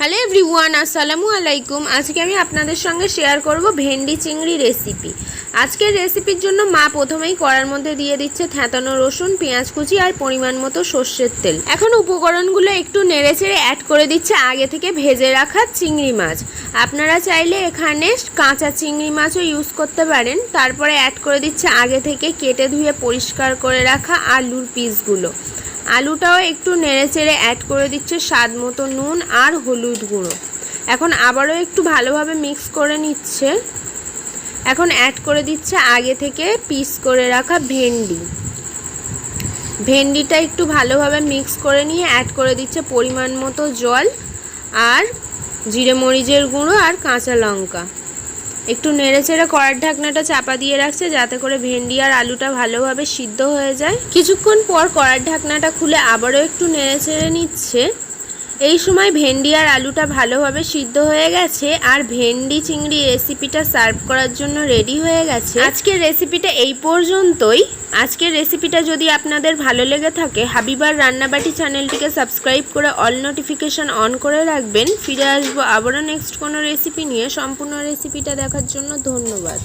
Hello everyone আসসালামু আলাইকুম আজকে আমি আপনাদের সঙ্গে শেয়ার করব ভেন্ডি চিংড়ি রেসিপি আজকের রেসিপির জন্য মা প্রথমেই কড়ার মধ্যে দিয়ে দিচ্ছে থ্যাতানো রসুন, পেঁয়াজ কুচি আর পরিমাণ মতো সর্ষের তেল। এখন উপকরণগুলো একটু নেড়েচেড়ে অ্যাড করে দিচ্ছে আগে থেকে ভেজে রাখা চিংড়ি মাছ। আপনারা চাইলে এখানে কাঁচা চিংড়ি মাছও ইউজ করতে পারেন। তারপরে অ্যাড করে দিচ্ছে আগে থেকে কেটে ধুয়ে পরিষ্কার করে রাখা আলুর পিসগুলো আলুটাও একটু নেড়ে চেড়ে অ্যাড করে দিচ্ছে স্বাদ মতো নুন আর হলুদ গুঁড়ো। এখন আবারও একটু ভালোভাবে মিক্স করে নিচ্ছে। এখন অ্যাড করে দিচ্ছে আগে থেকে পিস করে রাখা ভেন্ডি। ভেন্ডিটা একটু ভালোভাবে মিক্স করে নিয়ে অ্যাড করে দিচ্ছে পরিমাণ মতো জল আর জিরে মরিচের গুঁড়ো আর কাঁচা লঙ্কা। একটু নেড়েচেড়ে কড়ার ঢাকনাটা চাপা দিয়ে রাখছে, যাতে করে ভেন্ডি আর আলুটা ভালোভাবে সিদ্ধ হয়ে যায়। কিছুক্ষণ পর কড়ার ঢাকনাটা খুলে আবারও একটু নেড়েচেড়ে নিচ্ছে। এই সময় ভেন্ডি আর আলুটা ভালোভাবে সিদ্ধ হয়ে গেছে আর ভেন্ডি চিংড়ি রেসিপিটা সার্ভ করার জন্য রেডি হয়ে গেছে। আজকের রেসিপিটা এই পর্যন্তই। আজকের রেসিপিটা যদি আপনাদের ভালো লেগে থাকে, হাবিবার রান্নাবাটি চ্যানেলটিকে সাবস্ক্রাইব করে অল নোটিফিকেশন অন করে রাখবেন। ফিরে আসব আবারও নেক্সট কোনো রেসিপি নিয়ে। সম্পূর্ণ রেসিপিটা দেখার জন্য ধন্যবাদ।